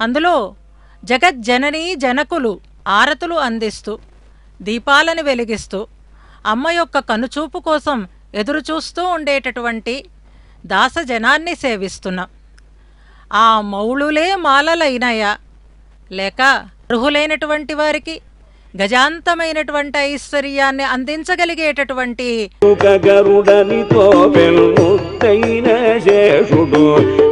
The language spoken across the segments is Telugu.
అందులో జగజ్జననీ జనకులు ఆరతులు అందిస్తూ దీపాలను వెలిగిస్తూ అమ్మ యొక్క కనుచూపు కోసం ఎదురుచూస్తూ ఉండేటటువంటి దాసజనాన్ని సేవిస్తున్నాం. ఆ మౌళులే మాలలైనాయా? లేక అర్హులైనటువంటి వారికి గజాంతమైనటువంటి ఐశ్వర్యాన్ని అందించగలిగేటటువంటి గరుడనితో పెల్ముద్దైన శేషుడు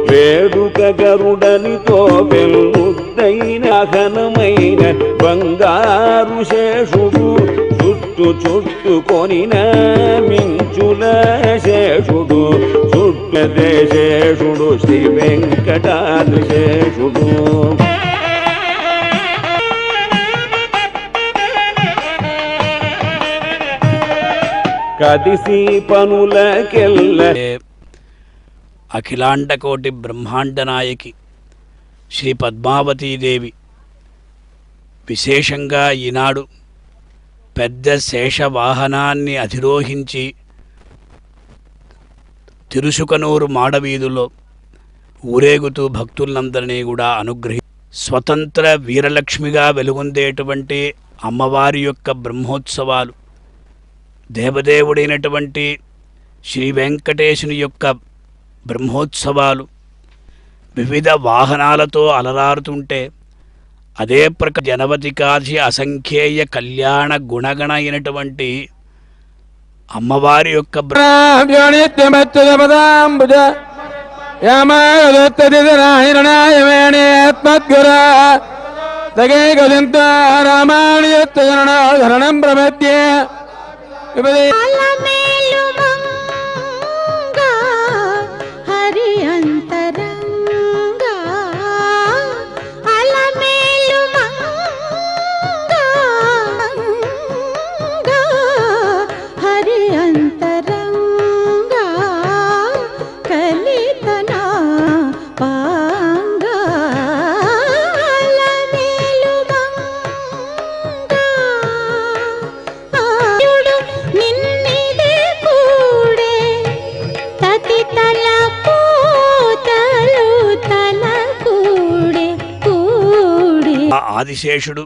వేడుక గరుడనితో పెల్ముద్దైన ఘనమైన బంగారు శేషుడు చుట్టు చుట్టుకొనిన మించుల శేషుడు చుట్టదే శేషుడు శ్రీ వెంకటాద్రి శేషుడు. కదిసి పనులకెల్ల అఖిలాండకోటి బ్రహ్మాండ నాయకి శ్రీ పద్మావతీదేవి విశేషంగా ఈనాడు పెద్ద శేషవాహనాన్ని అధిరోహించి తిరుసుకనూరు మాడవీధులో ఊరేగుతూ భక్తులందరినీ కూడా అనుగ్రహి స్వతంత్ర వీరలక్ష్మిగా వెలుగొందేటువంటి అమ్మవారి యొక్క బ్రహ్మోత్సవాలు దేవదేవుడైనటువంటి శ్రీ వెంకటేశుని యొక్క బ్రహ్మోత్సవాలు వివిధ వాహనాలతో అలరారుతుంటే అదే ప్రక జనవతికాది అసంఖ్యేయ కళ్యాణ గుణగణ అయినటువంటి అమ్మవారి యొక్క బ్ర- விபதி ఆదిశేషుడు.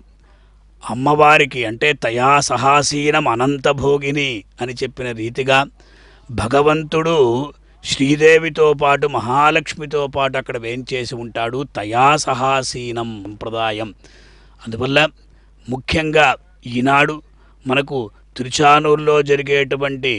అమ్మవారికి అంటే తయా సహాసీనం అనంతభోగిని అని చెప్పిన రీతిగా భగవంతుడు శ్రీదేవితో పాటు మహాలక్ష్మితో పాటు అక్కడ వేంచేసి ఉంటాడు తయా సహాసీనం సంప్రదాయం. అందువల్ల ముఖ్యంగా ఈనాడు మనకు తిరుచానూరులో జరిగేటువంటి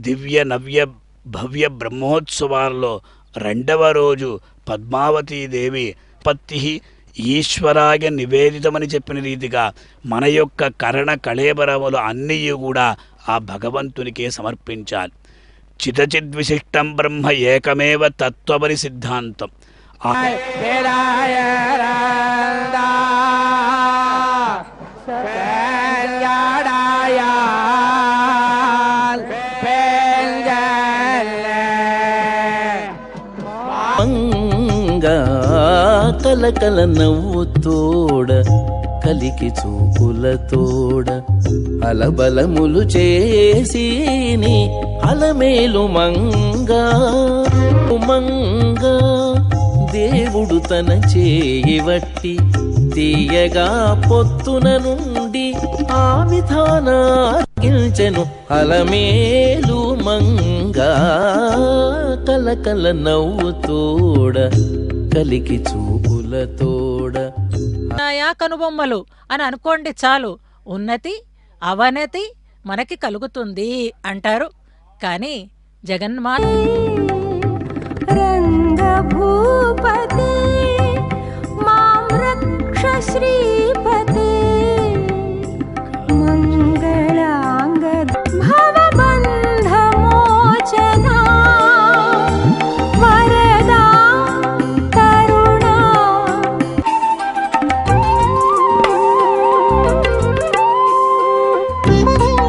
దివ్య నవ్య భవ్య బ్రహ్మోత్సవాల్లో రెండవ రోజు పద్మావతీదేవి పత్తి ఈశ్వరాయ నివేదితమని చెప్పిన రీతిగా మన యొక్క కరణ కళేబరములు అన్నీ కూడా ఆ భగవంతునికే సమర్పించాలి. చితచిద్విశిష్టం బ్రహ్మ ఏకమేవ తత్వమని సిద్ధాంతం కలకల నవ్వుతోడ కలికి చూపుల తోడ. అలబలములు చేసి నీ అలమేలు మంగా మంగా దేవుడు తన చేయవట్టి తీయగా పొత్తున నుండి ఆ విధానార్గించెను అలమేలు మంగా. కలకల నవ్వుతోడ కలికి చూపు కనుతోడ నాయా కనుబొమ్మలు అని అనుకోండి చాలు. ఉన్నతి అవనతి మనకి కలుగుతుంది అంటారు. కానీ జగన్మాత రంగభూపతి శ్రీ Música